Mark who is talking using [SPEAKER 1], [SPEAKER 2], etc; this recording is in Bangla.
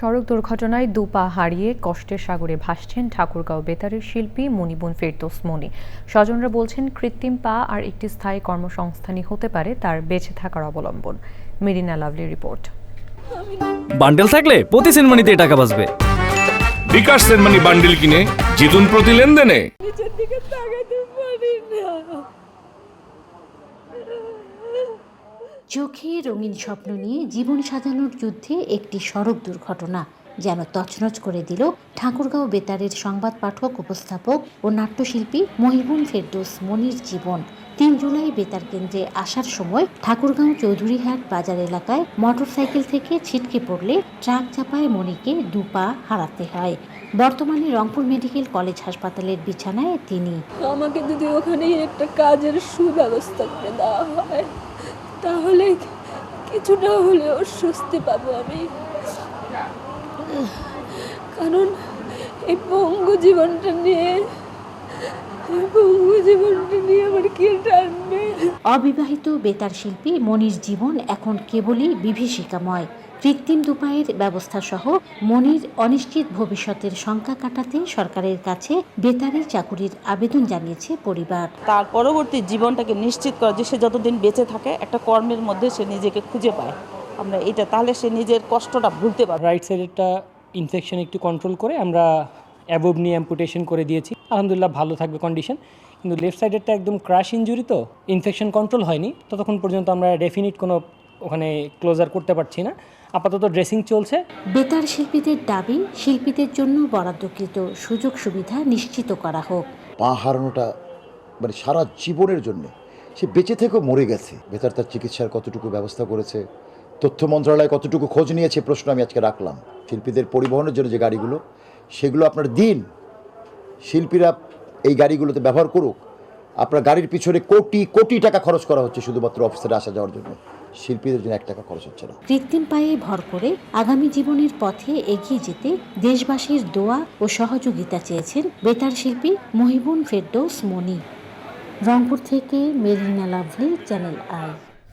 [SPEAKER 1] সড়ক দুর্ঘটনায় দু পা হারিয়ে কষ্টের সাগরে ভাসছেন ঠাকুরগাঁও বেতারের শিল্পী মনিবুন ফেরদোস মনি। স্বজনরা বলছেন কৃত্রিম পা আর একটি স্থায়ী কর্মসংস্থানই হতে পারে তার বেঁচে থাকার অবলম্বন। Marina lovely report.
[SPEAKER 2] বান্ডেল থাকলে প্রতি সেনমানিতে টাকা বাঁচবে।
[SPEAKER 3] বিকাশ সেনমানি বান্ডিল কিনে জিতুন প্রতি লেনদেনে।
[SPEAKER 4] নিচের দিকে তাকাতে পারি না।
[SPEAKER 5] চোখে রঙিন স্বপ্ন নিয়ে জীবন সাজানোর যুদ্ধে একটি সড়ক দুর্ঘটনা, যেন তছনছ করে দিল ঠাকুরগাঁও বেতারের সংবাদ পাঠক, উপস্থাপক ও নাট্যশিল্পী মহিবুন ফেরদোস মনির জীবন। তিন জুলাই বেতার কেন্দ্রে আসার সময় ঠাকুরগাঁও চৌধুরীহাট বাজার এলাকায় মোটরসাইকেল থেকে ছিটকে পড়লে ট্রাক চাপায় মনিকে দুপা হারাতে হয়। বর্তমানে রংপুর মেডিকেল কলেজ হাসপাতালের বিছানায় তিনি।
[SPEAKER 4] আমাকে যদি ওখানে একটা কাজের সুব্যবস্থা করে দেওয়া হয়। তাহলে কিছু না হলেও স্বস্তি পাবো আমি। কারণ এই পঙ্গু জীবনটা নিয়ে জীবনটা নিয়ে আমার
[SPEAKER 5] অবিবাহিত বেতার শিল্পী মনির জীবন এখন কেবলই বিভীষিকাময়। কৃত্রিম দুপায়ের ব্যবস্থা সহ মনির অনিশ্চিত ভবিষ্যতের শঙ্কা কাটাতে সরকারের কাছে বেতারি চাকুরির আবেদন জানিয়েছে পরিবার।
[SPEAKER 6] তার পরবর্তী জীবনটাকে নিশ্চিত করা যে সে যতদিন বেঁচে থাকে একটা কর্মের মধ্যে সে নিজেকে খুঁজে পায়। আমরা এটা তাহলে সে নিজের কষ্টটা ভুলতে পারবে।
[SPEAKER 7] রাইট সাইডেরটা ইনফেকশন একটু কন্ট্রোল করে আমরা অ্যাবোভ নিয়ে অ্যাম্পুটেশন করে দিয়েছি। আলহামদুলিল্লাহ ভালো থাকবে কন্ডিশন কিন্তু লেফট সাইডেরটা একদম ক্রাশ ইঞ্জুরি তো ইনফেকশন কন্ট্রোল হয়নি। ততক্ষণ পর্যন্ত আমরা ডেফিনিট কোনো ওখানে ক্লোজার করতে পারছি না। আপাতত ড্রেসিং চলছে।
[SPEAKER 5] বেতার শিল্পীদের দাবি শিল্পীদের জন্য বরাদ্দকৃত সুযোগ সুবিধা নিশ্চিত করা হোক।
[SPEAKER 8] পা হারানোটা মানে সারা জীবনের জন্য সে বেঁচে থেকেও মরে গেছে। বেতার তার চিকিৎসার কতটুকু ব্যবস্থা করেছে তথ্য মন্ত্রণালয় কতটুকু খোঁজ নিয়েছে প্রশ্ন আমি আজকে রাখলাম। শিল্পীদের পরিবহনের জন্য যে গাড়িগুলো সেগুলো আপনার দিন শিল্পীরা এই গাড়িগুলোতে ব্যবহার করুক আপনার গাড়ির পিছনে কোটি কোটি টাকা খরচ করা হচ্ছে শুধুমাত্র অফিসে আসা যাওয়ার জন্য। শিল্পীদের জন্য এক টাকা খরচ হচ্ছে না।
[SPEAKER 5] কৃত্রিম পায়ে ভর করে আগামী জীবনের পথে এগিয়ে যেতে দেশবাসীর দোয়া ও সহযোগিতা চেয়েছেন বেতার শিল্পী মহিবুন ফেরদৌস মনি। রংপুর থেকে মেরিনা লাভলি, চ্যানেল আই।